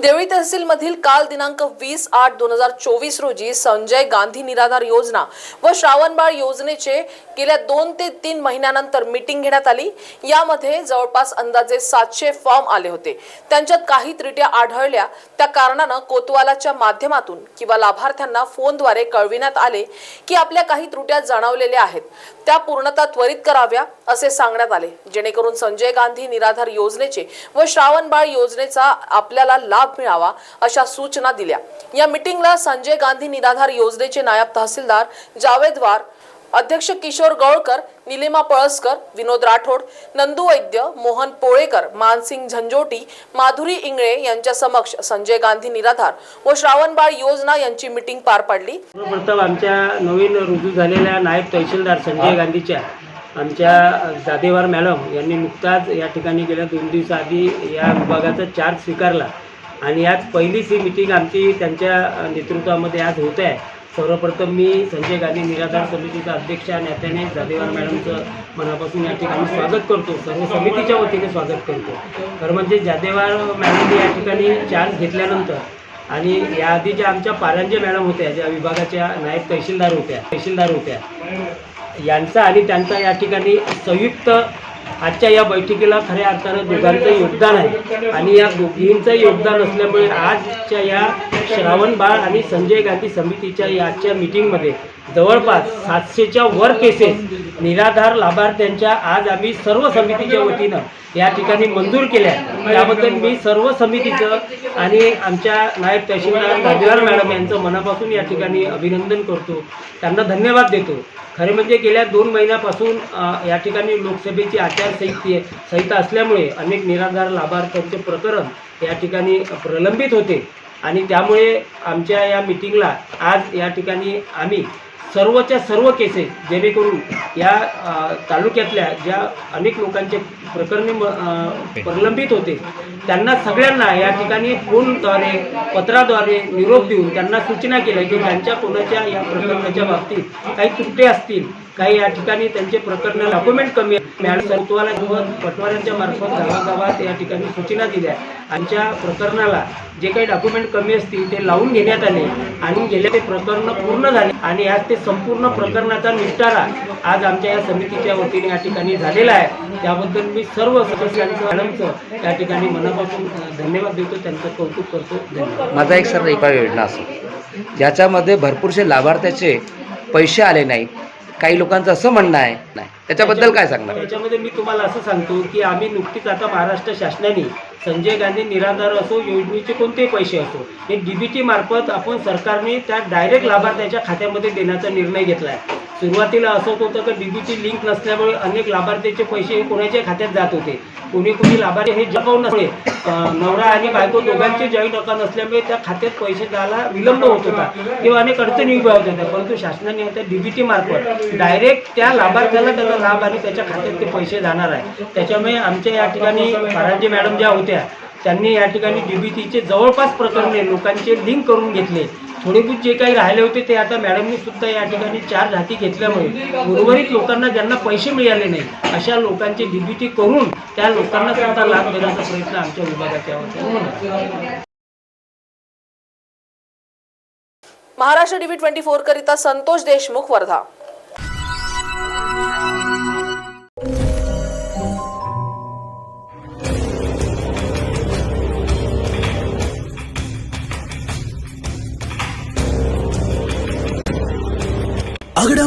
देवळी तहसीलमधील काल दिनांक वीस आठ दोन हजार चोवीस रोजी संजय गांधी निराधार योजना व श्रावणबाळ योजनेचे गेल्या दोन ते तीन महिन्यानंतर मीटिंग घेण्यात आली. यामध्ये जवळपास अंदाजे सातशे फॉर्म आले होते. त्यांच्यात काही त्रुट्या आढळल्या. त्या कारणानं कोतवालाच्या माध्यमातून किंवा लाभार्थ्यांना फोनद्वारे कळविण्यात आले की आपल्या काही त्रुट्या जाणवलेल्या आहेत. त्या पूर्णता त्वरित कराव्या असे सांगण्यात आले. जेणेकरून संजय गांधी निराधार योजनेचे व श्रावणबाळ योजनेचा आपल्याला लाभ मिळावा अशा सूचना दिल्या. या मिटिंगला संजय गांधी निराधार योजनेचे नायब तहसीलदार जावेदवार अध्यक्ष किशोर गौळकर निलिमा पळसकर विनोद राठोड नंदू वैद्य मोहन पोळेकर मानसिंग झंझोटी माधुरी इंगळे यांच्या समक्ष संजय गांधी निराधार व श्रावणबाळ योजना यांची मिटिंग पार पाडली. सर्वप्रथम आमच्या नवीन रुजू झालेल्या नायब तहसीलदार संजय गांधीच्या आमच्या जादेवार मॅडम यांनी नुकताच या ठिकाणी गेल्या दोन दिवसाआधी या विभागाचा चार्ज स्वीकारला. आणि आज पहिलीच ही मिटिंग आमची त्यांच्या नेतृत्वामध्ये आज होत आहे. सर्वप्रथम मी संजय गांधी निराधार समितीचा अध्यक्ष आणि जादेवार मॅडमचं मनापासून या ठिकाणी स्वागत करतो. सर्व समितीच्या वतीने स्वागत करतो. खरं म्हणजे जादेवार मॅडमने या ठिकाणी चार्ज घेतल्यानंतर आणि याआधी ज्या आमच्या पारांजे मॅडम होत्या ज्या विभागाच्या नायब तहसीलदार होत्या तहसीलदार होत्या यांचा आणि त्यांचा या ठिकाणी संयुक्त आजच्या या बैठकीला खऱ्या अर्थानं दोघांचं योगदान आहे. आणि या दोघींचं योगदान असल्यामुळे आजच्या या श्रावण बाळ आणि संजय गांधी समितीच्या याच्या आजच्या मिटिंगमध्ये जवळपास सातशेच्या वर केसेस निराधार लाभार्थ्यांच्या आज आम्ही सर्व समितीच्या वतीनं या ठिकाणी मंजूर केल्या. त्याबद्दल मी सर्व समितीचं आणि आमच्या नायब तहसीलदार गाजवार मॅडम यांचं मनापासून या ठिकाणी अभिनंदन करतो. त्यांना धन्यवाद देतो. खरे म्हणजे गेल्या दोन महिन्यापासून या ठिकाणी लोकसभेची आचारसंहिते संहिता असल्यामुळे अनेक निराधार लाभार्थ्यांचे प्रकरण या ठिकाणी प्रलंबित होते. आणि त्यामुळे आमच्या या मिटिंगला आज या ठिकाणी आम्ही सर्वच्या सर्व केसेस जेणेकरून या तालुक्यातल्या ज्या अनेक लोकांचे प्रकरणे प्रलंबित होते त्यांना सगळ्यांना या ठिकाणी फोनद्वारे पत्राद्वारे निरोप देऊन त्यांना सूचना केल्या की त्यांच्या कोणाच्या या प्रकरणाच्या बाबतीत काही त्रुटी असतील काही या ठिकाणी त्यांचे प्रकरण डॉक्युमेंट कमी आहे. मॅडम किंवा पटवाऱ्यांच्या मार्फत गावागावात या ठिकाणी सूचना दिल्या आमच्या प्रकरणाला जे काही डॉक्युमेंट कमी असतील ते लावून घेण्यात आले आणि गेल्या ते प्रकरण पूर्ण झाले आणि आज ते संपूर्ण प्रकरणाचा निपटारा आज आमच्या या समितीच्या वतीने या ठिकाणी झालेला आहे. त्याबद्दल मी सर्व सदस्यांचं मॅडमचं त्या ठिकाणी मनापासून धन्यवाद देतो. त्यांचं कौतुक करतो. धन्यवाद. माझा एक सर योजना असो. ज्याच्यामध्ये भरपूरसे लाभार्थ्याचे पैसे आले नाहीत. काही लोकांचं असं म्हणणं आहे नाही. त्याच्याबद्दल काय सांगणार? त्याच्यामध्ये मी तुम्हाला असं सांगतो की आम्ही नुकतीच आता महाराष्ट्र शासनाने संजय गांधी निराधार असो योजनेचे कोणतेही पैसे असो हे डीबीटी मार्फत आपण सरकारने त्या डायरेक्ट लाभार्थ्याच्या खात्यामध्ये देण्याचा निर्णय घेतला आहे सुरुवातीला असं होतं तर डीबीची लिंक नसल्यामुळे अनेक लाभार्थ्याचे पैसे हे कोणाच्या खात्यात जात होते. कोणी कोणी लाभार्थी हे जपावून नसले. नवरा आणि बायको दोघांचे जॉईंट अकाउंट नसल्यामुळे त्या खात्यात पैसे द्यायला विलंब होत होता किंवा अनेक अडचणी उभ्या होत होत्या. परंतु शासनाने आता डीबीटी मार्फत डायरेक्ट त्या लाभार्थ्याला त्याचा लाभ आणि त्याच्या खात्यात ते पैसे जाणार आहे. त्याच्यामुळे आमच्या या ठिकाणी परांजे मॅडम ज्या होत्या त्यांनी या ठिकाणी डीबीटीचे जवळपास प्रकरणे लोकांचे लिंक करून घेतले. थोडेबहुत जे काही राहिले होते ते आता मॅडमनी सुद्धा या ठिकाणी चार हाती घेतल्यामुळे उर्वरित लोकांना ज्यांना पैसे मिळाले नाही अशा लोकांचे डीबीटी करून त्या लोकांना सुद्धा लाभ देण्याचा प्रयत्न आमच्या विभागाच्या महाराष्ट्र टीव्ही ट्वेंटी फोर करिता संतोष देशमुख वर्धा